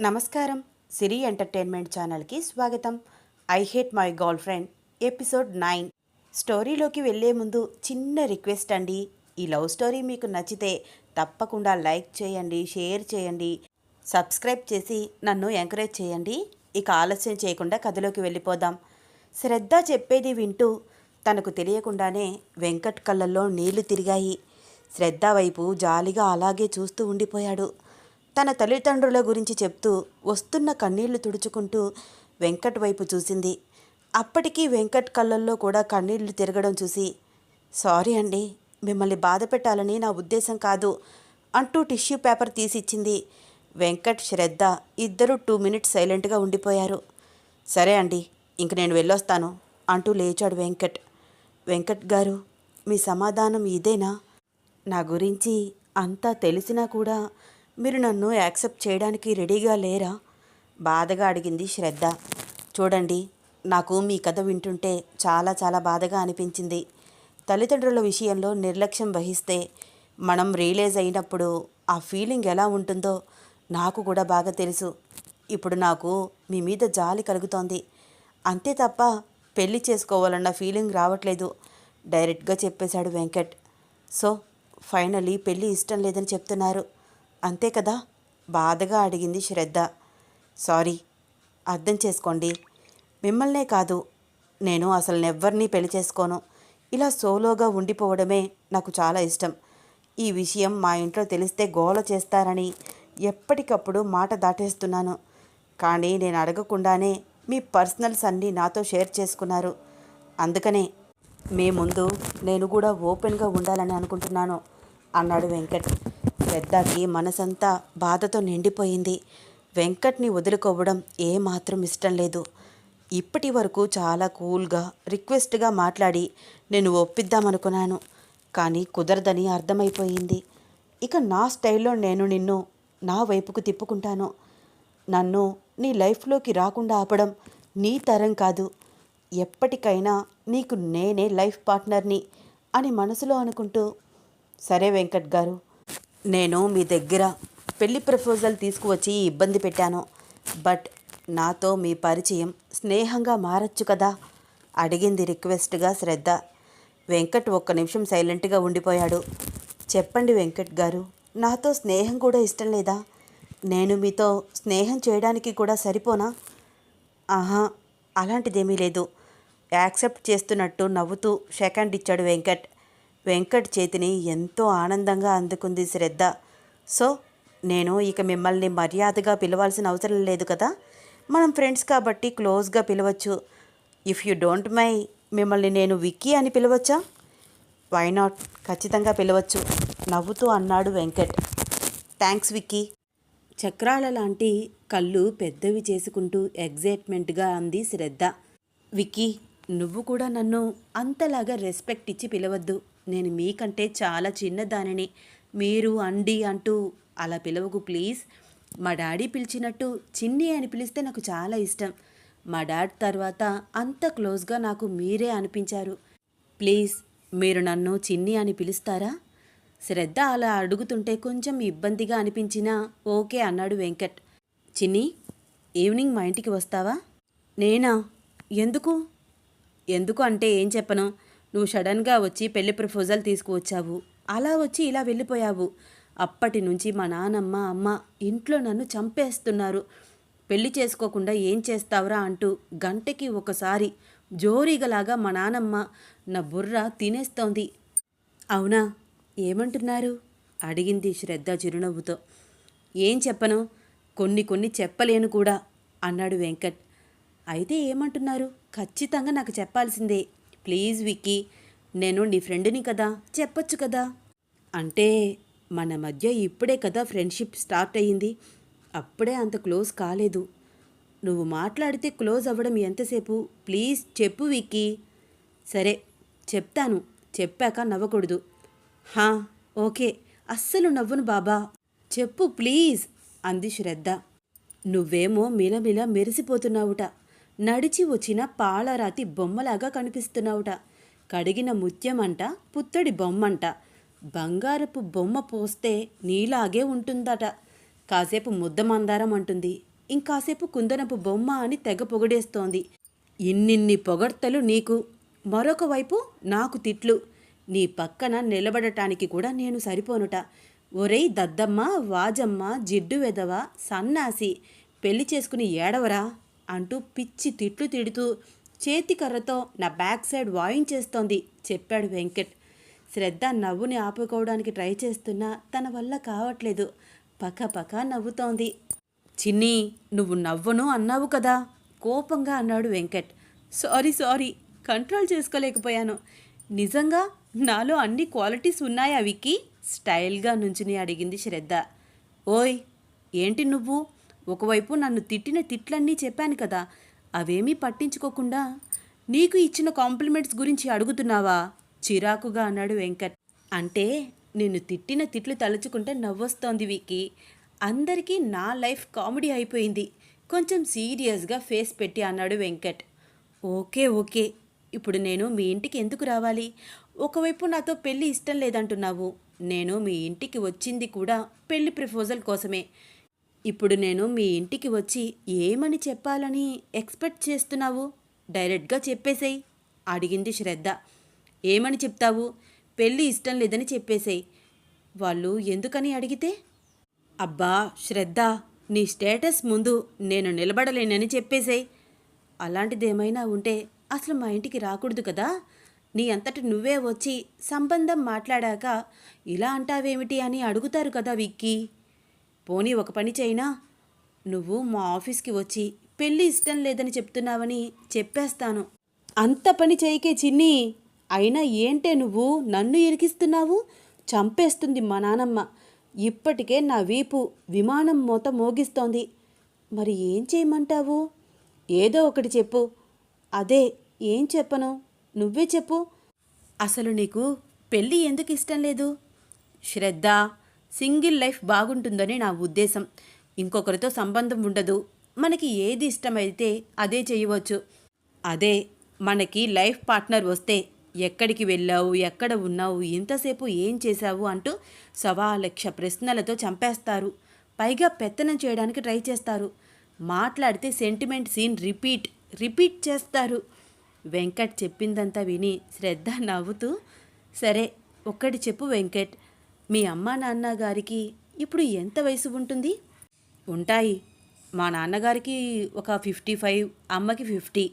నమస్కారం. సిరి ఎంటర్టైన్మెంట్ ఛానల్కి స్వాగతం. I hate my girlfriend episode nine. స్టోరీలోకి వెళ్ళే ముందు చిన్న రిక్వెస్ట్ అండి. ఈ లవ్ స్టోరీ మీకు నచ్చితే తప్పకుండా లైక్ చేయండి షేర్ చేయండి సబ్స్క్రైబ్ చేసి నన్ను ఎంకరేజ్ చేయండి. ఇక ఆలస్యం చేయకుండా కథలోకి వెళ్ళిపోదాం. శ్రద్ధ చెప్పేది వింటూ తనకు తెలియకుండానే వెంకట్ కళ్ళల్లో నీళ్ళు తిరిగాయి. శ్రద్ధ వైపు జాలిగా అలాగే చూస్తూ ఉండిపోయాడు. తన తల్లిదండ్రుల గురించి చెప్తూ వస్తున్న కన్నీళ్ళు తుడుచుకుంటూ వెంకట్ వైపు చూసింది. అప్పటికీ వెంకట్ కళ్ళల్లో కూడా కన్నీళ్ళు తిరగడం చూసి సారీ అండి మిమ్మల్ని బాధ పెట్టాలని నా ఉద్దేశం కాదు అంటూ టిష్యూ పేపర్ తీసిచ్చింది. వెంకట్ శ్రద్ధ ఇద్దరు టూ మినిట్స్ సైలెంట్గా ఉండిపోయారు. సరే అండి ఇంక నేను వెళ్ళొస్తాను అంటూ లేచాడు వెంకట్. వెంకట్ గారు మీ సమాధానం ఇదేనా? నా గురించి అంతా తెలిసినా కూడా మీరు నన్ను యాక్సెప్ట్ చేయడానికి రెడీగా లేరా? బాధగా అడిగింది శ్రద్ధ. చూడండి నాకు మీ కథ వింటుంటే చాలా చాలా బాధగా అనిపించింది. తల్లిదండ్రుల విషయంలో నిర్లక్ష్యం వహిస్తే మనం రియలైజ్ అయినప్పుడు ఆ ఫీలింగ్ ఎలా ఉంటుందో నాకు కూడా బాగా తెలుసు. ఇప్పుడు నాకు మీ మీద జాలి కలుగుతోంది. అంతే తప్ప పెళ్ళి చేసుకోవాలన్న ఫీలింగ్ రావట్లేదు డైరెక్ట్గా చెప్పేశాడు వెంకట్. సో ఫైనలీ పెళ్ళి ఇష్టం లేదని చెప్తున్నారు. అంతే కదా? బాధగా అడిగింది శ్రద్ధ. సారీ అర్థం చేసుకోండి. మిమ్మల్నే కాదు నేను అసలు నెవ్వరినీ పెళ్ళి చేసుకోను. ఇలా సోలోగా ఉండిపోవడమే నాకు చాలా ఇష్టం. ఈ విషయం మా ఇంట్లో తెలిస్తే గోల చేస్తారని ఎప్పటికప్పుడు మాట దాటేస్తున్నాను. కానీ నేను అడగకుండానే మీ పర్సనల్స్ అన్నీ నాతో షేర్ చేసుకున్నారు. అందుకనే మీ ముందు నేను కూడా ఓపెన్గా ఉండాలని అనుకుంటున్నాను అన్నాడు వెంకట్. శ్రద్ధకి మనసంతా బాధతో నిండిపోయింది. వెంకట్ని వదులుకోవడం ఏమాత్రం ఇష్టం లేదు. ఇప్పటి వరకు చాలా కూల్గా రిక్వెస్ట్గా మాట్లాడి నేను ఒప్పిద్దామనుకున్నాను. కానీ కుదరదని అర్థమైపోయింది. ఇక నా స్టైల్లో నేను నిన్ను నా వైపుకు తిప్పుకుంటాను. నన్ను నీ లైఫ్లోకి రాకుండా ఆపడం నీ తరం కాదు. ఎప్పటికైనా నీకు నేనే లైఫ్ పార్ట్నర్ని అని మనసులో అనుకుంటూ సరే వెంకట్ గారు నేను మీ దగ్గర పెళ్ళి ప్రపోజల్ తీసుకువచ్చి ఇబ్బంది పెట్టాను. బట్ నాతో మీ పరిచయం స్నేహంగా మారచ్చు కదా? అడిగింది రిక్వెస్ట్గా శ్రద్ధ. వెంకట్ ఒక్క నిమిషం సైలెంట్గా ఉండిపోయాడు. చెప్పండి వెంకట్ గారు నాతో స్నేహం కూడా ఇష్టం లేదా? నేను మీతో స్నేహం చేయడానికి కూడా సరిపోనా? ఆహా అలాంటిదేమీ లేదు. యాక్సెప్ట్ చేస్తున్నట్టు నవ్వుతూ సెకండ్ ఇచ్చాడు వెంకట్. వెంకట్ చేతిని ఎంతో ఆనందంగా అందుకుంది శ్రద్ధ. సో నేను ఇక మిమ్మల్ని మర్యాదగా పిలవాల్సిన అవసరం లేదు కదా? మనం ఫ్రెండ్స్ కాబట్టి క్లోజ్గా పిలవచ్చు. ఇఫ్ యు డోంట్ మై మిమ్మల్ని నేను విక్కీ అని పిలవచ్చా? Why not? ఖచ్చితంగా పిలవచ్చు. నవ్వుతూ అన్నాడు వెంకట్. థ్యాంక్స్ విక్కీ. చక్రాల లాంటి కళ్ళు పెద్దవి చేసుకుంటూ ఎగ్జైట్మెంట్గా అంది శ్రద్ధ. విక్కీ నువ్వు కూడా నన్ను అంతలాగా రెస్పెక్ట్ ఇచ్చి పిలవద్దు. నేను మీకంటే చాలా చిన్నదానిని. మీరు అండి అంటూ అలా పిలవకు ప్లీజ్. మా డాడీ పిలిచినట్టు చిన్ని అని పిలిస్తే నాకు చాలా ఇష్టం. మా డాడ్ తర్వాత అంత క్లోజ్గా నాకు మీరే అనిపించారు. ప్లీజ్ మీరు నన్ను చిన్ని అని పిలుస్తారా? శ్రద్ధ అలా అడుగుతుంటే కొంచెం ఇబ్బందిగా అనిపించినా ఓకే అన్నాడు వెంకట్. చిన్ని ఈవినింగ్ మా ఇంటికి వస్తావా? నేనా? ఎందుకు? ఎందుకు అంటే ఏం చెప్పను. నువ్వు సడన్గా వచ్చి పెళ్ళి ప్రపోజల్ తీసుకువచ్చావు. అలా వచ్చి ఇలా వెళ్ళిపోయావు. అప్పటి నుంచి మా నానమ్మ అమ్మ ఇంట్లో నన్ను చంపేస్తున్నారు. పెళ్ళి చేసుకోకుండా ఏం చేస్తావురా అంటూ గంటకి ఒకసారి జోరీగలాగా మా నానమ్మ నా బుర్ర తినేస్తోంది. అవునా? ఏమంటున్నారు? అడిగింది శ్రద్ధ చిరునవ్వుతో. ఏం చెప్పను? కొన్ని కొన్ని చెప్పలేను కూడా అన్నాడు వెంకట్. అయితే ఏమంటున్నారు? ఖచ్చితంగా నాకు చెప్పాల్సిందే. ప్లీజ్ వికీ నేను నీ ఫ్రెండ్ని కదా చెప్పొచ్చు కదా? అంటే మన మధ్య ఇప్పుడే కదా ఫ్రెండ్షిప్ స్టార్ట్ అయ్యింది. అప్పుడే అంత క్లోజ్ కాలేదు. నువ్వు మాట్లాడితే క్లోజ్ అవ్వడం ఎంతసేపు? ప్లీజ్ చెప్పు విక్కీ. సరే చెప్తాను. చెప్పాక నవ్వకూడదు. హా ఓకే. అస్సలు నవ్వును బాబా. చెప్పు ప్లీజ్ అంది శ్రద్ధ. నువ్వేమో మిలమిల మెరిసిపోతున్నావుట. నడిచి వచ్చిన పాలరాతి బొమ్మలాగా కనిపిస్తున్నావుట. కడిగిన ముత్యమంట పుత్తడి బొమ్మంట. బంగారపు బొమ్మ పోస్తే నీలాగే ఉంటుందట. కాసేపు ముద్ద మందారం అంటుంది. ఇంకాసేపు కుందనపు బొమ్మ అని తెగ పొగడేస్తోంది. ఇన్నిన్ని పొగడ్తలు నీకు. మరొక వైపు నాకు తిట్లు. నీ పక్కన నిలబడటానికి కూడా నేను సరిపోనుట. ఒరేయ్ దద్దమ్మ వాజమ్మ జిడ్డు వెదవ సన్నాసి పెళ్ళి చేసుకుని ఏడవరా? అంటూ పిచ్చి తిట్లు తిడుతూ చేతికర్రతో నా బ్యాక్ సైడ్ వాయించేస్తోంది చెప్పాడు వెంకట్. శ్రద్ధ నవ్వుని ఆపుకోవడానికి ట్రై చేస్తున్నా తన వల్ల కావట్లేదు. పక్క పక్క నవ్వుతోంది. చిన్ని నువ్వు నవ్వను అన్నావు కదా? కోపంగా అన్నాడు వెంకట్. సారీ సారీ కంట్రోల్ చేసుకోలేకపోయాను. నిజంగా నాలో అన్ని క్వాలిటీస్ ఉన్నాయా విక్కీ? స్టైల్గా నుంచుని అడిగింది శ్రద్ధ. ఓయ్ ఏంటి నువ్వు? ఒకవైపు నన్ను తిట్టిన తిట్లన్నీ చెప్పాను కదా అవేమీ పట్టించుకోకుండా నీకు ఇచ్చిన కాంప్లిమెంట్స్ గురించి అడుగుతున్నావా? చిరాకుగా అన్నాడు వెంకట్. అంటే నిన్ను తిట్టిన తిట్లు తలుచుకుంటే నవ్వొస్తోంది వికి అందరికీ నా లైఫ్ కామెడీ అయిపోయింది. కొంచెం సీరియస్గా ఫేస్ పెట్టి అన్నాడు వెంకట్. Okay okay. ఇప్పుడు నేను మీ ఇంటికి ఎందుకు రావాలి? ఒకవైపు నాతో పెళ్ళి ఇష్టం లేదంటున్నావు. నేను మీ ఇంటికి వచ్చింది కూడా పెళ్ళి ప్రపోజల్ కోసమే. ఇప్పుడు నేను మీ ఇంటికి వచ్చి ఏమని చెప్పాలని ఎక్స్పెక్ట్ చేస్తున్నావు? డైరెక్ట్గా చెప్పేసేయ్ అడిగింది శ్రద్ధ. ఏమని చెప్తావు? పెళ్ళి ఇష్టం లేదని చెప్పేసేయ్. వాళ్ళు ఎందుకని అడిగితే? అబ్బా శ్రద్ధ నీ స్టేటస్ ముందు నేను నిలబడలేనని చెప్పేసేయ్. అలాంటిదేమైనా ఉంటే అసలు మా ఇంటికి రాకూడదు కదా? నీ అంతటి నువ్వే వచ్చి సంబంధం మాట్లాడాక ఇలా అంటావేమిటి అని అడుగుతారు కదా విక్కీ? పోనీ ఒక పని చేయినా. నువ్వు మా ఆఫీస్కి వచ్చి పెళ్ళి ఇష్టం లేదని చెప్తున్నావని చెప్పేస్తాను. అంత పని చేయకే చిన్ని. అయినా ఏంటే నువ్వు నన్ను ఇరికిస్తున్నావు చంపేస్తుంది మా నానమ్మ. ఇప్పటికే నా వీపు విమానం మూత మోగిస్తోంది. మరి ఏం చేయమంటావు? ఏదో ఒకటి చెప్పు. అదే ఏం చెప్పను? నువ్వే చెప్పు. అసలు నీకు పెళ్ళి ఎందుకు ఇష్టం లేదు? శ్రద్ధ సింగిల్ లైఫ్ బాగుంటుందని నా ఉద్దేశం. ఇంకొకరితో సంబంధం ఉండదు. మనకి ఏది ఇష్టమైతే అదే చేయవచ్చు. అదే మనకి లైఫ్ పార్ట్నర్ వస్తే ఎక్కడికి వెళ్ళావు ఎక్కడ ఉన్నావు ఇంతసేపు ఏం చేశావు అంటూ సవాలక్ష ప్రశ్నలతో చంపేస్తారు. పైగా పెత్తనం చేయడానికి ట్రై చేస్తారు. మాట్లాడితే సెంటిమెంట్ సీన్ రిపీట్ రిపీట్ చేస్తారు. వెంకట్ చెప్పిందంతా విని శ్రద్ధ నవ్వుతూ సరే ఒక్కటి చెప్పు వెంకట్. మీ అమ్మా నాన్న గారికి ఇప్పుడు ఎంత వయసు ఉంటుంది? ఉంటాయి. మా నాన్నగారికి ఒక ఫిఫ్టీ ఫైవ్ అమ్మకి ఫిఫ్టీ.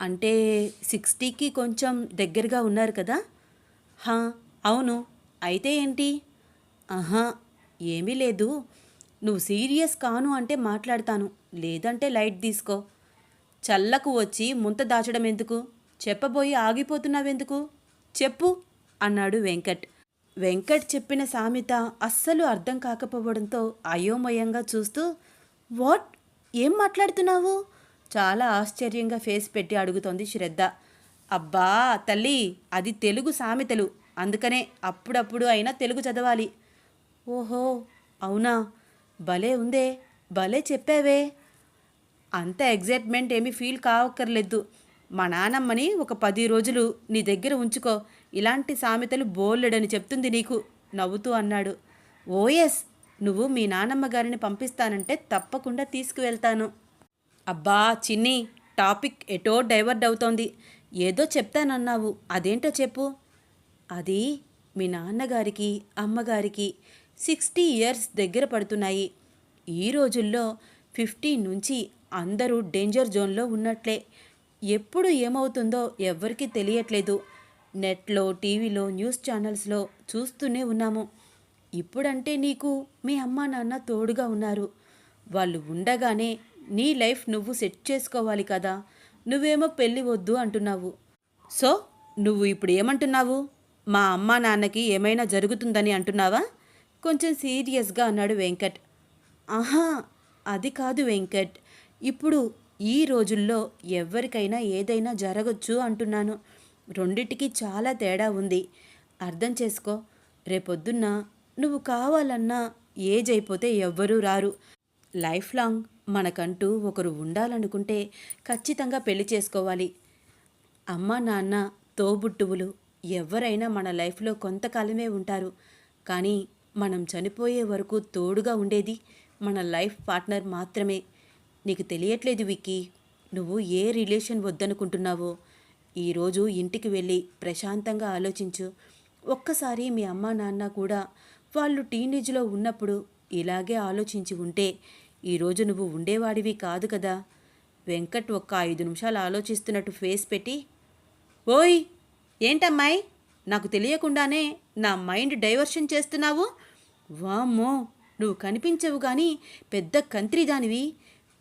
అంటే సిక్స్టీకి కొంచెం దగ్గరగా ఉన్నారు కదా? హా అవును. అయితే ఏంటి? ఆహా ఏమీ లేదు. నువ్వు సీరియస్ కాను అంటే మాట్లాడతాను. లేదంటే లైట్ తీసుకో. చల్లకు వచ్చి ముంత దాచడం ఎందుకు చెప్పబోయి ఆగిపోతున్నావెందుకు? చెప్పు అన్నాడు వెంకట్. వెంకట్ చెప్పిన సామెత అస్సలు అర్థం కాకపోవడంతో అయోమయంగా చూస్తూ వాట్? ఏం మాట్లాడుతున్నావు? చాలా ఆశ్చర్యంగా ఫేస్ పెట్టి అడుగుతోంది శ్రద్ధ. అబ్బా తల్లి అది తెలుగు సామెతలు. అందుకనే అప్పుడప్పుడు అయినా తెలుగు చదవాలి. ఓహో అవునా? భలే ఉందే భలే చెప్పావే. అంత ఎగ్జైట్మెంట్ ఏమీ ఫీల్ కావక్కర్లేదు. మా నానమ్మని ఒక పది రోజులు నీ దగ్గర ఉంచుకో. ఇలాంటి సామెతలు బోల్లెడని చెప్తుంది నీకు నవ్వుతూ అన్నాడు. ఓఎస్ నువ్వు మీ నానమ్మ గారిని పంపిస్తానంటే తప్పకుండా తీసుకువెళ్తాను. అబ్బా చిన్ని టాపిక్ ఎటో డైవర్ట్ అవుతోంది. ఏదో చెప్తానన్నావు అదేంటో చెప్పు. అది మీ నాన్నగారికి అమ్మగారికి సిక్స్టీ ఇయర్స్ దగ్గర పడుతున్నాయి. ఈ రోజుల్లో ఫిఫ్టీ నుంచి అందరూ డేంజర్ జోన్లో ఉన్నట్లే. ఎప్పుడు ఏమవుతుందో ఎవ్వరికీ తెలియట్లేదు. నెట్లో టీవీలో న్యూస్ ఛానల్స్లో చూస్తూనే ఉన్నాము. ఇప్పుడంటే నీకు మీ అమ్మా నాన్న తోడుగా ఉన్నారు. వాళ్ళు ఉండగానే నీ లైఫ్ నువ్వు సెట్ చేసుకోవాలి కదా. నువ్వేమో పెళ్ళి వద్దు అంటున్నావు. సో నువ్వు ఇప్పుడు ఏమంటున్నావు? మా అమ్మా నాన్నకి ఏమైనా జరుగుతుందని అంటున్నావా? కొంచెం సీరియస్గా అన్నాడు వెంకట్. ఆహా అది కాదు వెంకట్. ఇప్పుడు ఈ రోజుల్లో ఎవరికైనా ఏదైనా జరగచ్చు అంటున్నాను. రెండిటికి చాలా తేడా ఉంది. అర్థం చేసుకో. రేపొద్దున్న నువ్వు కావాలన్నా ఏజ్ అయిపోతే ఎవ్వరూ రారు. లైఫ్ లాంగ్ మనకంటూ ఒకరు ఉండాలనుకుంటే ఖచ్చితంగా పెళ్ళి చేసుకోవాలి. అమ్మ నాన్న తోబుట్టువులు ఎవరైనా మన లైఫ్లో కొంతకాలమే ఉంటారు. కానీ మనం చనిపోయే వరకు తోడుగా ఉండేది మన లైఫ్ పార్ట్నర్ మాత్రమే. నీకు తెలియట్లేదు విక్కీ నువ్వు ఏ రిలేషన్ వద్దనుకుంటున్నావో? ఈరోజు ఇంటికి వెళ్ళి ప్రశాంతంగా ఆలోచించు. ఒక్కసారి మీ అమ్మ నాన్న కూడా వాళ్ళు టీనేజ్లో ఉన్నప్పుడు ఇలాగే ఆలోచించి ఉంటే ఈరోజు నువ్వు ఉండేవాడివి కాదు కదా. వెంకట్ ఒక్క ఐదు నిమిషాలు ఆలోచిస్తున్నట్టు ఫేస్ పెట్టి ఓయ్ ఏంటమ్మాయి? నాకు తెలియకుండానే నా మైండ్ డైవర్షన్ చేస్తున్నావు? వామ్మో నువ్వు కనిపించవు కానీ పెద్ద కంత్రిదానివి.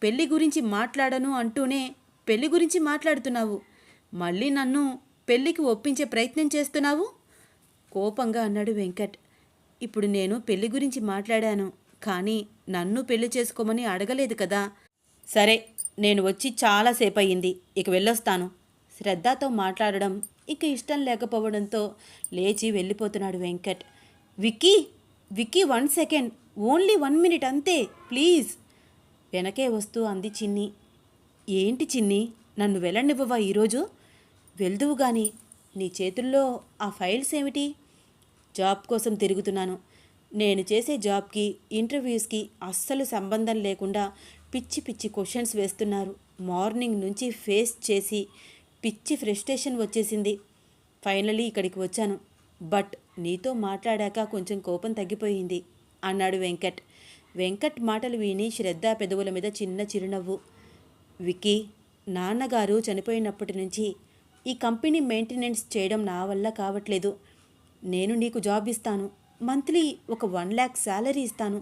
పెళ్ళి గురించి మాట్లాడను అంటూనే పెళ్ళి గురించి మాట్లాడుతున్నావు. మళ్ళీ నన్ను పెళ్ళికి ఒప్పించే ప్రయత్నం చేస్తున్నావు? కోపంగా అన్నాడు వెంకట్. ఇప్పుడు నేను పెళ్ళి గురించి మాట్లాడాను కానీ నన్ను పెళ్ళి చేసుకోమని అడగలేదు కదా. సరే నేను వచ్చి చాలాసేపు అయ్యింది ఇక వెళ్ళొస్తాను. శ్రద్ధతో మాట్లాడడం ఇక ఇష్టం లేకపోవడంతో లేచి వెళ్ళిపోతున్నాడు Venkat. Vicky Vicky one second only one minute అంతే ప్లీజ్. వెనకే వస్తూ అంది చిన్ని. ఏంటి చిన్ని నన్ను వెళ్ళనివ్వవా ఈరోజు? వెళ్దువు గాని. నీ చేతుల్లో ఆ ఫైల్స్ ఏమిటి? జాబ్ కోసం తిరుగుతున్నాను. నేను చేసే జాబ్కి ఇంటర్వ్యూస్కి అస్సలు సంబంధం లేకుండా పిచ్చి పిచ్చి క్వశ్చన్స్ వేస్తున్నారు. మార్నింగ్ నుంచి ఫేస్ చేసి పిచ్చి ఫ్రస్ట్రేషన్ వచ్చేసింది. ఫైనలీ ఇక్కడికి వచ్చాను. బట్ నీతో మాట్లాడాక కొంచెం కోపం తగ్గిపోయింది అన్నాడు వెంకట్. వెంకట్ మాటలు విని శ్రద్ధ పెదవుల మీద చిన్న చిరునవ్వు. వికీ నాన్నగారు చనిపోయినప్పటి నుంచి ఈ కంపెనీ మెయింటెనెన్స్ చేయడం నా వల్ల కావట్లేదు. నేను నీకు జాబ్ ఇస్తాను. మంత్లీ ఒక వన్ ల్యాక్ శాలరీ ఇస్తాను.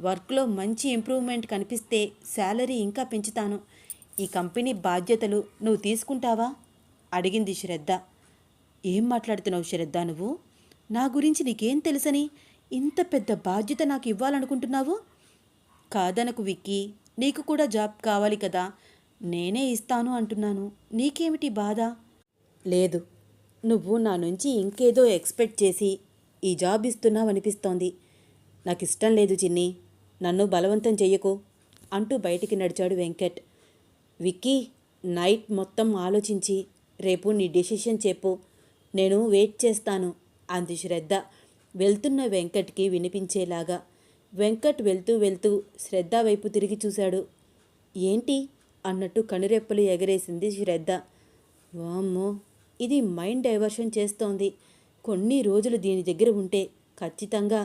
వర్క్లో మంచి ఇంప్రూవ్మెంట్ కనిపిస్తే శాలరీ ఇంకా పెంచుతాను. ఈ కంపెనీ బాధ్యతలు నువ్వు తీసుకుంటావా? అడిగింది శ్రద్ధ. ఏం మాట్లాడుతున్నావు శ్రద్ధ నువ్వు? నా గురించి నీకేం తెలుసని? ఇంత పెద్ద బాధ్యత నాకు ఇవ్వాలనుకుంటున్నావు? కాదనకు విక్కీ నీకు కూడా జాబ్ కావాలి కదా. నేనే ఇస్తాను అంటున్నాను. నీకేమిటి బాధ? లేదు. నువ్వు నా నుంచి ఇంకేదో ఎక్స్పెక్ట్ చేసి ఈ జాబ్ ఇస్తున్నావనిపిస్తోంది. నాకు ఇష్టం లేదు చిన్ని. నన్ను బలవంతం చెయ్యకు అంటూ బయటికి నడిచాడు వెంకట్. విక్కీ నైట్ మొత్తం ఆలోచించి రేపు నీ డెసిషన్ చెప్పు. నేను వెయిట్ చేస్తాను అంది శ్రద్ధ వెళ్తున్న వెంకట్కి వినిపించేలాగా. వెంకట్ వెళ్తూ వెళ్తూ శ్రద్ధ వైపు తిరిగి చూశాడు. ఏంటి? అన్నట్టు కనురెప్పలు ఎగరేసింది శ్రద్ధ. వామ్మో! ఇది మైండ్ డైవర్షన్ చేస్తోంది. కొన్ని రోజులు దీని దగ్గర ఉంటే ఖచ్చితంగా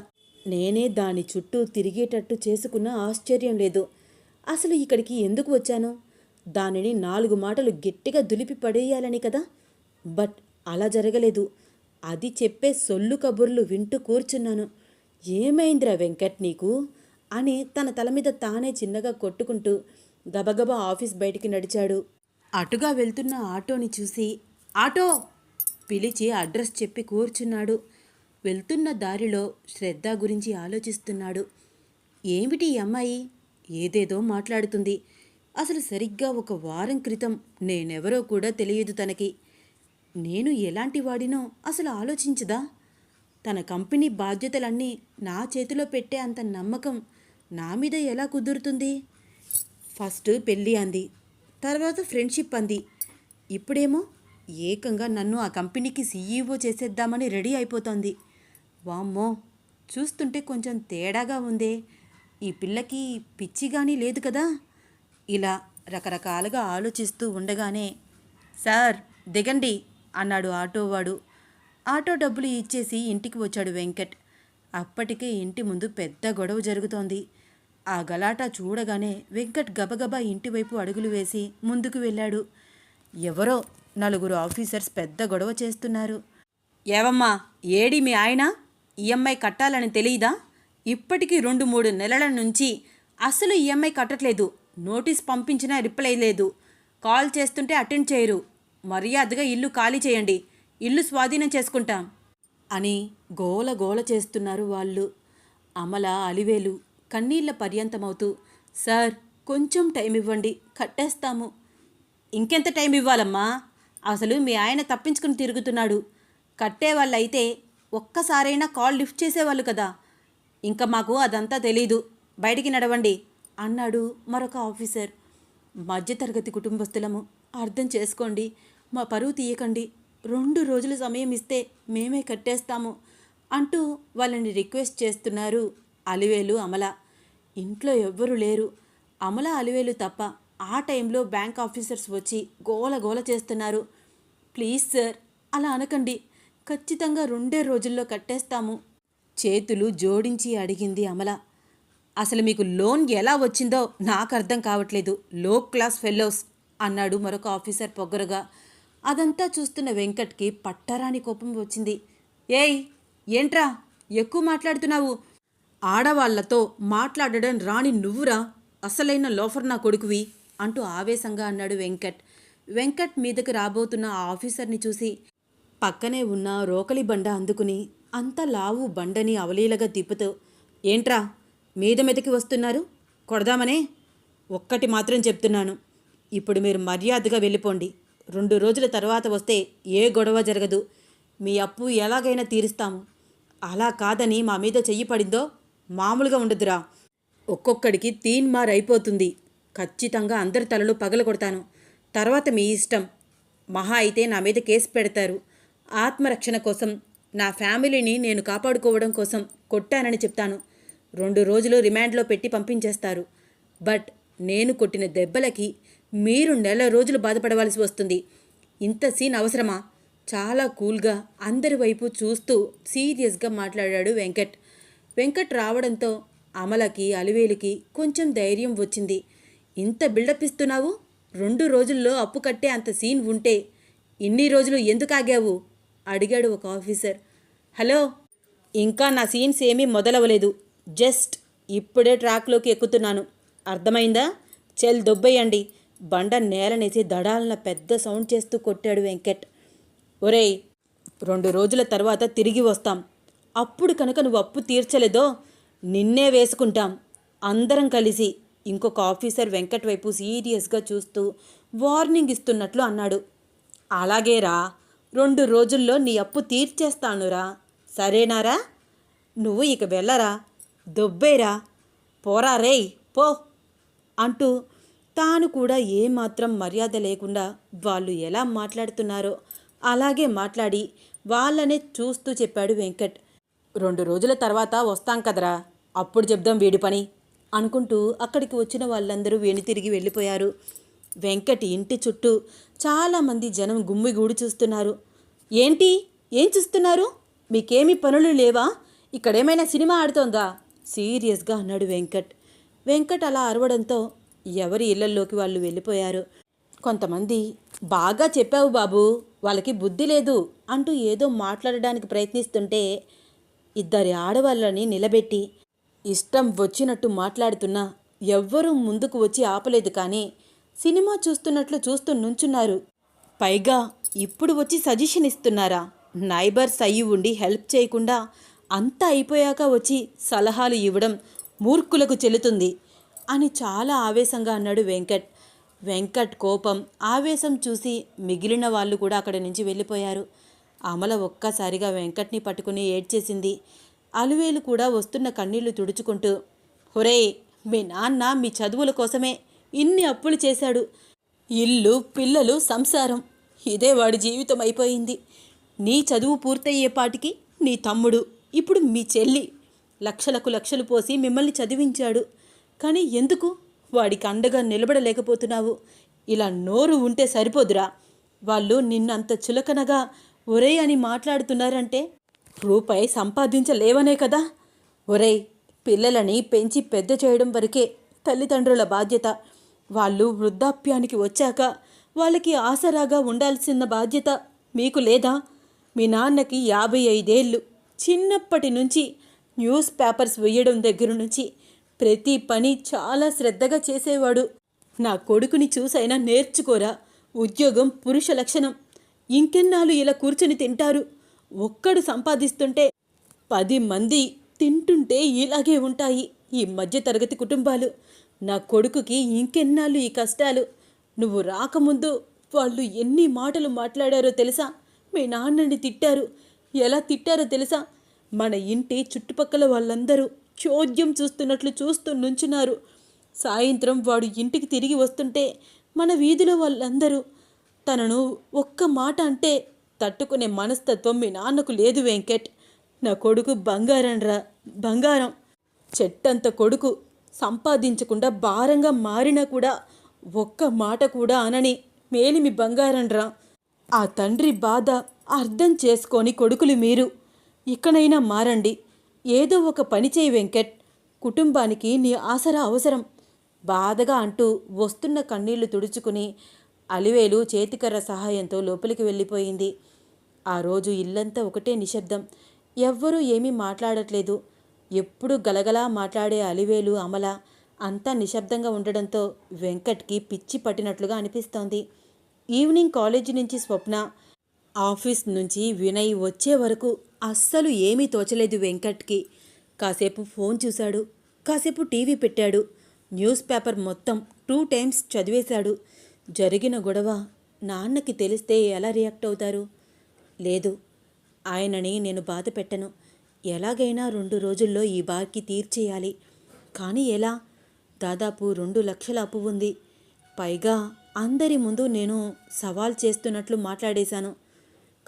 నేనే దాని చుట్టూ తిరిగేటట్టు చేసుకున్న ఆశ్చర్యం లేదు. అసలు ఇక్కడికి ఎందుకు వచ్చాను? దానిని నాలుగు మాటలు గట్టిగా దులిపి పడేయాలని కదా? బట్ అలా జరగలేదు. అది చెప్పే సొల్లు కబుర్లు వింటూ కూర్చున్నాను. ఏమైందిరా వెంకట్ నీకు? అని తన తల మీద తానే చిన్నగా కొట్టుకుంటూ గబగబా ఆఫీస్ బయటికి నడిచాడు. అటుగా వెళ్తున్న ఆటోని చూసి ఆటో పిలిచి అడ్రస్ చెప్పి కూర్చున్నాడు. వెళ్తున్న దారిలో శ్రద్ధ గురించి ఆలోచిస్తున్నాడు. ఏమిటి అమ్మాయి? ఏదేదో మాట్లాడుతుంది. అసలు సరిగ్గా ఒక వారం క్రితం నేనెవరో కూడా తెలియదు తనకి. నేను ఎలాంటి వాడినో అసలు ఆలోచించదా? తన కంపెనీ బాధ్యతలన్నీ నా చేతిలో పెట్టే అంత నమ్మకం నా మీద ఎలా కుదురుతుంది? ఫస్ట్ పెళ్ళి అంది. తర్వాత ఫ్రెండ్షిప్ అంది. ఇప్పుడేమో ఏకంగా నన్ను ఆ కంపెనీకి సీఈఓ చేసేద్దామని రెడీ అయిపోతోంది. వామ్మో చూస్తుంటే కొంచెం తేడాగా ఉందే. ఈ పిల్లకి పిచ్చి కానీ లేదు కదా? ఇలా రకరకాలుగా ఆలోచిస్తూ ఉండగానే సార్ దిగండి అన్నాడు ఆటోవాడు. ఆటో డబ్బులు ఇచ్చేసి ఇంటికి వచ్చాడు వెంకట్. అప్పటికే ఇంటి ముందు పెద్ద గొడవ జరుగుతోంది. ఆ గలాటా చూడగానే వెంకట్ గబగబా ఇంటివైపు అడుగులు వేసి ముందుకు వెళ్ళాడు. ఎవరో నలుగురు ఆఫీసర్స్ పెద్ద గొడవ చేస్తున్నారు. ఏవమ్మా ఏడి మీ ఆయన? ఈఎంఐ కట్టాలని తెలియదా ఇప్పటికీ రెండు మూడు నెలల నుంచి అసలు ఈఎంఐ కట్టట్లేదు. నోటీస్ పంపించినా రిప్లై లేదు. కాల్ చేస్తుంటే అటెండ్ చేయరు. మర్యాదగా ఇల్లు ఖాళీ చేయండి. ఇల్లు స్వాధీనం చేసుకుంటాం. అని గోల గోల చేస్తున్నారు వాళ్ళు. అమల అలివేలు కన్నీళ్ళ పర్యంతమవుతూ సార్ కొంచెం టైం ఇవ్వండి. కట్టేస్తాము. ఇంకెంత టైం ఇవ్వాలమ్మా? అసలు మీ ఆయన తప్పించుకుని తిరుగుతున్నాడు. కట్టేవాళ్ళైతే ఒక్కసారైనా కాల్ లిఫ్ట్ చేసేవాళ్ళు కదా. ఇంకా మాకు అదంతా తెలీదు. బయటికి నడవండి అన్నాడు మరొక ఆఫీసర్. మధ్యతరగతి కుటుంబస్తులము అర్థం చేసుకోండి. మా పరువు తీయకండి. రెండు రోజులు సమయం ఇస్తే మేమే కట్టేస్తాము అంటూ వాళ్ళని రిక్వెస్ట్ చేస్తున్నారు అలివేలు అమల. ఇంట్లో ఎవ్వరూ లేరు. అమల అలివేలు తప్ప ఆ టైంలో బ్యాంక్ ఆఫీసర్స్ వచ్చి గోల గోల చేస్తున్నారు. Please sir. అలా అనకండి. ఖచ్చితంగా రెండే రోజుల్లో కట్టేస్తాము. చేతులు జోడించి అడిగింది అమల. అసలు మీకు లోన్ ఎలా వచ్చిందో నాకు అర్థం కావట్లేదు. లో క్లాస్ ఫెల్లోస్ అన్నాడు మరొక ఆఫీసర్ పొగరుగా. అదంతా చూస్తున్న వెంకట్కి పట్టరాని కోపం వచ్చింది. ఏయ్ ఏంట్రా? ఎక్కువ మాట్లాడుతున్నావు. ఆడవాళ్ళతో మాట్లాడడం రాని నువ్వురా? అసలైన లోఫర్ నా కొడుకువి అంటూ ఆవేశంగా అన్నాడు వెంకట్. వెంకట్ మీదకి రాబోతున్న ఆ ఆఫీసర్ని చూసి పక్కనే ఉన్న రోకలి బండ అందుకుని అంత లావు బండని అవలీలగా తిప్పుతూ ఏంట్రా మీద మీదకి వస్తున్నారు? కొడదామనే? ఒక్కటి మాత్రం చెప్తున్నాను. ఇప్పుడు మీరు మర్యాదగా వెళ్ళిపోండి. రెండు రోజుల తర్వాత వస్తే ఏ గొడవ జరగదు. మీ అప్పు ఎలాగైనా తీరుస్తాము. అలా కాదని మా మీద చెయ్యి పడిందో? మామూలుగా ఉండదురా. ఒక్కొక్కడికి తీన్మార్ అయిపోతుంది. ఖచ్చితంగా అందరి తలలు పగల కొడతాను తర్వాత మీ ఇష్టం. మహా అయితే నా మీద కేసు పెడతారు. ఆత్మరక్షణ కోసం నా ఫ్యామిలీని నేను కాపాడుకోవడం కోసం కొట్టానని చెప్తాను. రెండు రోజులు రిమాండ్లో పెట్టి పంపించేస్తారు. బట్ నేను కొట్టిన దెబ్బలకి మీరు నెల రోజులు బాధపడవలసి వస్తుంది. ఇంత సీన్ అవసరమా? చాలా కూల్గా అందరి వైపు చూస్తూ సీరియస్గా మాట్లాడాడు వెంకట్. వెంకట్ రావడంతో అమలకి అలివేలికి కొంచెం ధైర్యం వచ్చింది. ఇంత బిల్డప్ ఇస్తున్నావు? రెండు రోజుల్లో అప్పు కట్టే అంత సీన్ ఉంటే ఇన్ని రోజులు ఎందుకు ఆగావు? అడిగాడు ఒక ఆఫీసర్. హలో ఇంకా నా సీన్స్ ఏమీ మొదలవలేదు జస్ట్ ఇప్పుడే ట్రాక్లోకి ఎక్కుతున్నాను. అర్థమైందా? చెల్ దొబ్బేయండి. బండ నేలనేసి దడాలన పెద్ద సౌండ్ చేస్తూ కొట్టాడు వెంకట్. ఒరేయ్ రెండు రోజుల తర్వాత తిరిగి వస్తాం. అప్పుడు కనుక నువ్వు అప్పు తీర్చలేదో నిన్నే వేసుకుంటాం. అందరం కలిసి. ఇంకొక ఆఫీసర్ వెంకట్ వైపు సీరియస్గా చూస్తూ వార్నింగ్ ఇస్తున్నట్లు అన్నాడు. అలాగేరా రెండు రోజుల్లో నీ అప్పు తీర్చేస్తానురా. సరేనారా? నువ్వు ఇక వెళ్ళరా? దొబ్బేరా? పోరా రేయ్ పో అంటూ తాను కూడా ఏమాత్రం మర్యాద లేకుండా వాళ్ళు ఎలా మాట్లాడుతున్నారో అలాగే మాట్లాడి వాళ్ళనే చూస్తూ చెప్పాడు వెంకట్. రెండు రోజుల తర్వాత వస్తాం కదరా. అప్పుడు చెప్దాం వీడి పని. అనుకుంటూ అక్కడికి వచ్చిన వాళ్ళందరూ వెనుతిరిగి వెళ్ళిపోయారు. వెంకట్ ఇంటి చుట్టూ చాలామంది జనం గుమ్మిగూడి చూస్తున్నారు. ఏంటి? ఏం చూస్తున్నారు? మీకేమీ పనులు లేవా? ఇక్కడేమైనా సినిమా ఆడుతోందా? సీరియస్గా అన్నాడు వెంకట్. వెంకట్ అలా అరవడంతో ఎవరి ఇళ్ళల్లోకి వాళ్ళు వెళ్ళిపోయారు. కొంతమంది బాగా చెప్పావు బాబు వాళ్ళకి బుద్ధి లేదు అంటూ ఏదో మాట్లాడడానికి ప్రయత్నిస్తుంటే ఇద్దరి ఆడవాళ్ళని నిలబెట్టి ఇష్టం వచ్చినట్టు మాట్లాడుతున్నా ఎవ్వరూ ముందుకు వచ్చి ఆపలేదు కానీ సినిమా చూస్తున్నట్లు చూస్తూ నుంచున్నారు. పైగా ఇప్పుడు వచ్చి సజెషన్ ఇస్తున్నారా? నైబర్స్ అయ్యి ఉండి హెల్ప్ చేయకుండా అంతా అయిపోయాక వచ్చి సలహాలు ఇవ్వడం మూర్ఖులకు చెల్లుతుంది అని చాలా ఆవేశంగా అన్నాడు వెంకట్. వెంకట్ కోపం ఆవేశం చూసి మిగిలిన వాళ్ళు కూడా అక్కడి నుంచి వెళ్ళిపోయారు. అమల ఒక్కసారిగా వెంకట్ని పట్టుకుని ఏడ్చేసింది. అలువేలు కూడా వస్తున్న కన్నీళ్ళు తుడుచుకుంటూ ఒరే మీ నాన్న మీ చదువుల కోసమే ఇన్ని అప్పులు చేశాడు. ఇల్లు పిల్లలు సంసారం ఇదే వాడి జీవితం అయిపోయింది. నీ చదువు పూర్తయ్యేపాటికి నీ తమ్ముడు ఇప్పుడు మీ చెల్లి లక్షలకు లక్షలు పోసి మిమ్మల్ని చదివించాడు. కానీ ఎందుకు? వాడికి అండగా నిలబడలేకపోతున్నావు. ఇలా నోరు ఉంటే సరిపోదురా. వాళ్ళు నిన్నంత చులకనగా ఒరే అని మాట్లాడుతున్నారంటే రూపాయి సంపాదించలేవనే కదా? ఒరేయ్ పిల్లలని పెంచి పెద్ద చేయడం వరకే తల్లిదండ్రుల బాధ్యత. వాళ్ళు వృద్ధాప్యానికి వచ్చాక వాళ్ళకి ఆసరాగా ఉండాల్సిన బాధ్యత మీకు లేదా? మీ నాన్నకి యాభై ఐదేళ్ళు. చిన్నప్పటి నుంచి న్యూస్ పేపర్స్ వేయడం దగ్గర నుంచి ప్రతి పని చాలా శ్రద్ధగా చేసేవాడు. నా కొడుకుని చూసైనా నేర్చుకోరా? ఉద్యోగం పురుష లక్షణం. ఇంకెన్నాళ్ళు ఇలా కూర్చుని తింటారు? ఒక్కడు సంపాదిస్తుంటే పది మంది తింటుంటే ఇలాగే ఉంటాయి. ఈ మధ్యతరగతి కుటుంబాలు. నా కొడుకుకి ఇంకెన్నాళ్ళు ఈ కష్టాలు. నువ్వు రాకముందు వాళ్ళు ఎన్ని మాటలు మాట్లాడారో తెలుసా? మీ నాన్నని తిట్టారు. ఎలా తిట్టారో తెలుసా? మన ఇంటి చుట్టుపక్కల వాళ్ళందరూ చోద్యం చూస్తున్నట్లు చూస్తూ నుంచున్నారు. సాయంత్రం వాడు ఇంటికి తిరిగి వస్తుంటే మన వీధిలో వాళ్ళందరూ తనను ఒక్క మాట అంటే తట్టుకునే మనస్తత్వం మీ నాన్నకు లేదు వెంకట్. నా కొడుకు బంగారం రా బంగారం. చెట్టంత కొడుకు. సంపాదించకుండా భారంగా మారినా కూడా ఒక్క మాట కూడా అనని మేలిమి బంగారం రా. ఆ తండ్రి బాధ అర్థం చేసుకొని కొడుకులు మీరు. ఇక్కడైనా మారండి. ఏదో ఒక పని చేయి వెంకట్. కుటుంబానికి నీ ఆసరా అవసరం. బాధగా అంటూ వస్తున్న కన్నీళ్ళు తుడుచుకుని అలివేలు చేతికర్ర సహాయంతో లోపలికి వెళ్ళిపోయింది. ఆ రోజు ఇల్లంతా ఒకటే నిశ్శబ్దం. ఎవ్వరూ ఏమీ మాట్లాడట్లేదు. ఎప్పుడు గలగలా మాట్లాడే అలివేలు అమల అంతా నిశ్శబ్దంగా ఉండడంతో వెంకట్కి పిచ్చి పట్టినట్లుగా అనిపిస్తోంది. ఈవినింగ్ కాలేజీ నుంచి స్వప్న ఆఫీస్ నుంచి వినయ్ వచ్చే వరకు అస్సలు ఏమీ తోచలేదు వెంకట్కి. కాసేపు ఫోన్ చూశాడు. కాసేపు టీవీ పెట్టాడు. న్యూస్ పేపర్ మొత్తం టూ టైమ్స్ చదివేశాడు. జరిగిన గొడవ నాన్నకి తెలిస్తే ఎలా రియాక్ట్ అవుతారు? లేదు ఆయనని నేను బాధ పెట్టను. ఎలాగైనా రెండు రోజుల్లో ఈ బార్కి తీర్చేయాలి. కానీ ఎలా? దాదాపు రెండు లక్షల అప్పు ఉంది. పైగా అందరి ముందు నేను సవాల్ చేస్తున్నట్లు మాట్లాడేశాను.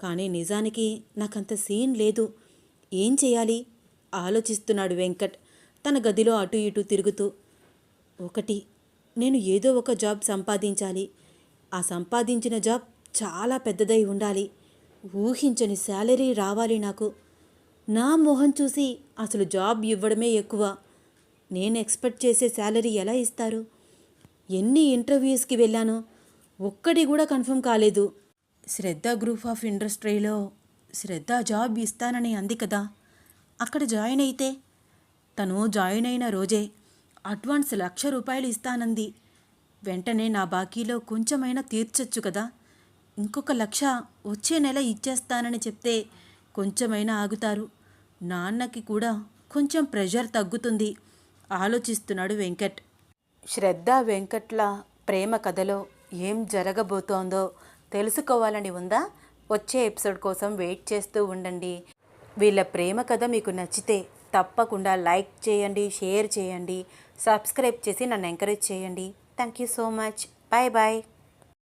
కానీ నిజానికి నాకంత సీన్ లేదు. ఏం చేయాలి? ఆలోచిస్తున్నాడు వెంకట్ తన గదిలో అటు ఇటు తిరుగుతూ. ఒకటి నేను ఏదో ఒక జాబ్ సంపాదించాలి. ఆ సంపాదించిన జాబ్ చాలా పెద్దదై ఉండాలి. ఊహించని శాలరీ రావాలి నాకు. నా మొహం చూసి అసలు జాబ్ ఇవ్వడమే ఎక్కువ. నేను ఎక్స్పెక్ట్ చేసే శాలరీ ఎలా ఇస్తారు? ఎన్ని ఇంటర్వ్యూస్కి వెళ్ళాను? ఒక్కటి కూడా కన్ఫర్మ్ కాలేదు. శ్రద్ధ గ్రూప్ ఆఫ్ ఇండస్ట్రీలో శ్రద్ధ జాబ్ ఇస్తానని అంది కదా. అక్కడ జాయిన్ అయితే తను జాయిన్ అయిన రోజే అడ్వాన్స్ లక్ష రూపాయలు ఇస్తానంది. వెంటనే నా బాకీలో కొంచెమైనా తీర్చొచ్చు కదా. ఇంకొక లక్ష వచ్చే నెల ఇచ్చేస్తానని చెప్తే కొంచెమైనా ఆగుతారు. నాన్నకి కూడా కొంచెం ప్రెషర్ తగ్గుతుంది. ఆలోచిస్తున్నాడు వెంకట్. శ్రద్ధ వెంకట్ల ప్రేమ కథలో ఏం జరగబోతోందో తెలుసుకోవాలని ఉందా? వచ్చే ఎపిసోడ్ కోసం వెయిట్ చేస్తూ ఉండండి. వీళ్ళ ప్రేమ కథ మీకు నచ్చితే తప్పకుండా లైక్ చేయండి షేర్ చేయండి. సబ్స్క్రైబ్ చేసి నన్ను ఎంకరేజ్ చేయండి. Thank you so much bye bye